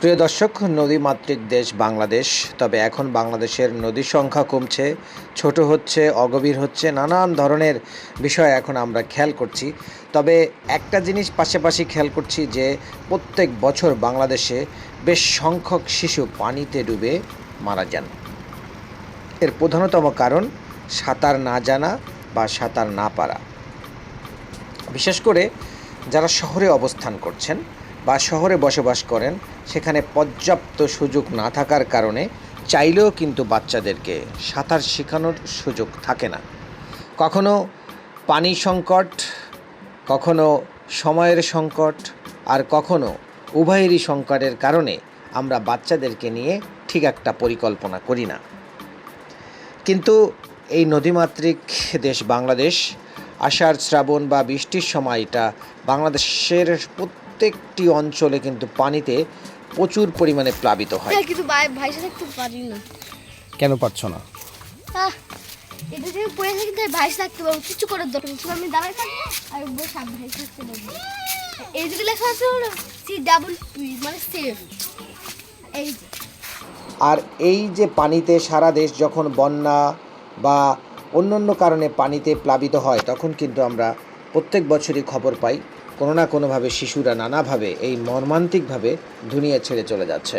প্রিয় দর্শক, নদীমাতৃক দেশ বাংলাদেশ। তবে এখন বাংলাদেশের নদীর সংখ্যা কমছে, ছোট হচ্ছে, অগভীর হচ্ছে, নানান ধরনের বিষয় এখন আমরা খেয়াল করছি। তবে একটা জিনিস পাশাপাশি খেয়াল করছি যে, প্রত্যেক বছর বাংলাদেশে বেশ সংখ্যক শিশু পানিতে ডুবে মারা যান। এর প্রধানতম কারণ সাঁতার না জানা বা সাঁতার না পারা। বিশেষ করে যারা শহরে অবস্থান করছেন বা শহরে বসবাস করেন সেখানে পর্যাপ্ত সুযোগ না থাকার কারণে চাইলেও কিন্তু বাচ্চাদেরকে সাঁতার শেখানোর সুযোগ থাকে না। কখনো পানি সংকট, কখনো সময়ের সংকট, আর কখনো উভয়েরই সংকটের কারণে আমরা বাচ্চাদেরকে নিয়ে ঠিক একটা পরিকল্পনা করি না। কিন্তু এই নদীমাতৃক দেশ বাংলাদেশ, আষাঢ়, শ্রাবণ বা বৃষ্টির সময়টা বাংলাদেশের প্রত্যেকটি অঞ্চলে কিন্তু পানিতে প্রচুর পরিমাণে প্লাবিত হয়। হ্যাঁ, কিন্তু ভাই সাথে একটু পারি না। কেন পারছ না? আহ, এটা থেকে পড়ে থাকি তাই ভাই থাকতে পারব কিছু করার দরকার আমি দাঁড়ায় থাকব আর বসে আমি ভাই থাকতে পারব এই দিকে লেখা আছে হলো সি ডাবল পি মানে সেফ এই আর এই যে পানিতে সারা দেশ যখন বন্যা বা অন্যান্য কারণে পানিতে প্লাবিত হয় তখন কিন্তু আমরা প্রত্যেক বছরই খবর পাই, কোনো না কোনোভাবে শিশুরা নানাভাবে এই মর্মান্তিকভাবে দুনিয়া ছেড়ে চলে যাচ্ছে।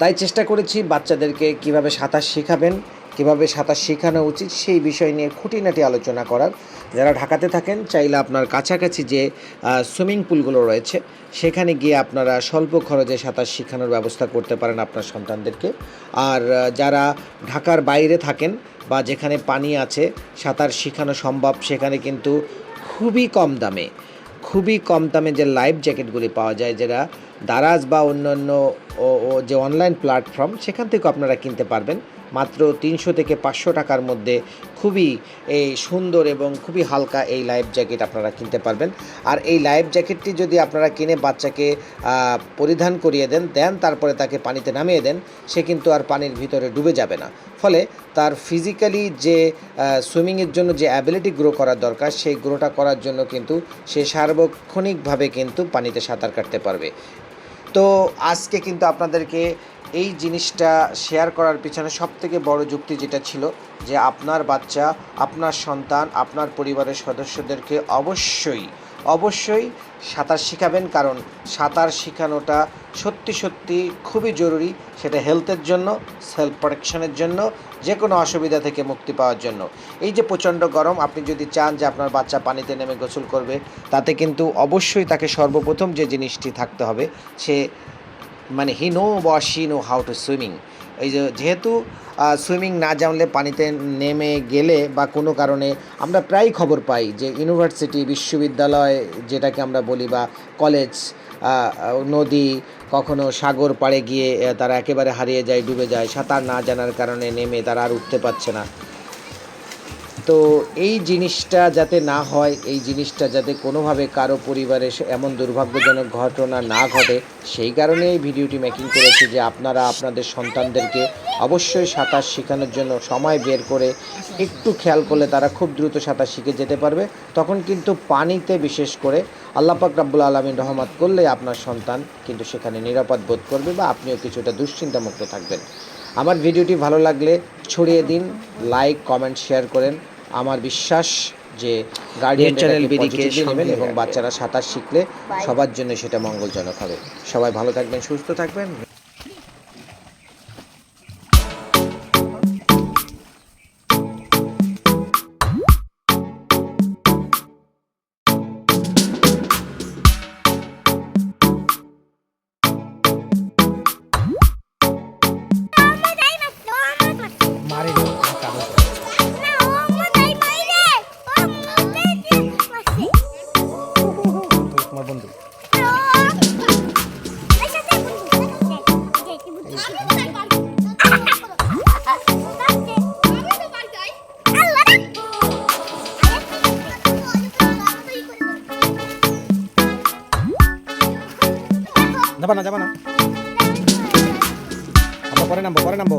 তাই চেষ্টা করেছি বাচ্চাদেরকে কীভাবে সাঁতার শেখাবেন, কীভাবে সাঁতার শেখানো উচিত সেই বিষয় নিয়ে খুঁটিনাটি আলোচনা করার। যারা ঢাকাতে থাকেন, চাইলে আপনার কাছাকাছি যে সুইমিং পুলগুলো রয়েছে, সেখানে গিয়ে আপনারা স্বল্প খরচে সাঁতার শেখানোর ব্যবস্থা করতে পারেন আপনার সন্তানদেরকে। আর যারা ঢাকার বাইরে থাকেন বা যেখানে পানি আছে, সাঁতার শেখানো সম্ভব, সেখানে কিন্তু খুবই কম দামে, খুবই কম দামে যে লাইফ জ্যাকেটগুলি পাওয়া যায়, যেটা দারাজ বা অন্যান্য যে অনলাইন প্ল্যাটফর্ম সেখান থেকেও আপনারা কিনতে পারবেন। মাত্র তিনশো থেকে পাঁচশো টাকার মধ্যে খুবই, এই সুন্দর এবং খুবই হালকা এই লাইফ জ্যাকেট আপনারা কিনতে পারবেন। আর এই লাইফ জ্যাকেটটি যদি আপনারা কিনে বাচ্চাকে পরিধান করিয়ে দেন দেন তারপরে তাকে পানিতে নামিয়ে দেন, সে কিন্তু আর পানির ভিতরে ডুবে যাবে না। ফলে তার ফিজিক্যালি যে সুইমিংয়ের জন্য যে অ্যাবিলিটি গ্রো করার দরকার, সেই গ্রোটা করার জন্য কিন্তু সে সার্বক্ষণিকভাবে কিন্তু পানিতে সাঁতার কাটতে পারবে। তো আজকে কিন্তু আপনাদেরকে এই জিনিসটা শেয়ার করার পিছনে সবথেকে বড় যুক্তি যেটা ছিল, যে আপনার বাচ্চা, আপনার সন্তান, আপনার পরিবারের সদস্যদেরকে অবশ্যই অবশ্যই সাঁতার শেখাবেন, কারণ সাঁতার শেখানোটা সত্যি সত্যি খুবই জরুরি। সেটা হেলথের জন্য সেলফ প্রোটেকশনের জন্য যে কোনো অসুবিধা থেকে মুক্তি পাওয়ার জন্য। এই যে প্রচণ্ড গরম, আপনি যদি চান যে আপনার বাচ্চা পানিতে নেমে গোসল করবে, তাতে কিন্তু অবশ্যই তাকে সর্বপ্রথম যে জিনিসটি থাকতে হবে, সে মানে হি নো বা she know how to swimming এই যে যেহেতু সুইমিং না জানলে পানিতে নেমে গেলে বা কোনো কারণে আমরা প্রায় খবর পাই যে ইউনিভার্সিটি, বিশ্ববিদ্যালয় যেটাকে আমরা বলি বা কলেজ নদী, কখনো সাগর পাড়ে গিয়ে তারা একেবারে হারিয়ে যায়, ডুবে যায়, সাঁতার না জানার কারণে নেমে তারা আর উঠতে পারছে না। তো এই জিনিসটা যাতে না হয়, এই জিনিসটা যাতে কোনোভাবে কারও পরিবারে এমন দুর্ভাগ্যজনক ঘটনা না ঘটে, সেই কারণে এই ভিডিওটি মেকিং করেছি যে আপনারা আপনাদের সন্তানদেরকে অবশ্যই সাঁতার শেখানোর জন্য সময় বের করে একটু খেয়াল করলে তারা খুব দ্রুত সাঁতার শিখে যেতে পারবে। তখন কিন্তু পানিতে বিশেষ করে আল্লাপাক রাব্বুল আলমিন রহমত করলে আপনার সন্তান কিন্তু সেখানে নিরাপদ বোধ করবে বা আপনিও কিছুটা দুশ্চিন্তামুক্ত থাকবেন। আমার ভিডিওটি ভালো লাগলে ছড়িয়ে দিন লাইক কমেন্ট শেয়ার করেন। আমার বিশ্বাস যে গার্ডিয়ান চ্যানেল নেবেন এবং বাচ্চারা সাঁতার শিখলে সবার জন্য সেটা মঙ্গলজনক হবে। সবাই ভালো থাকবেন সুস্থ থাকবেন। যাবা না যাবা না আমরা পরে নামবো পরে নামবো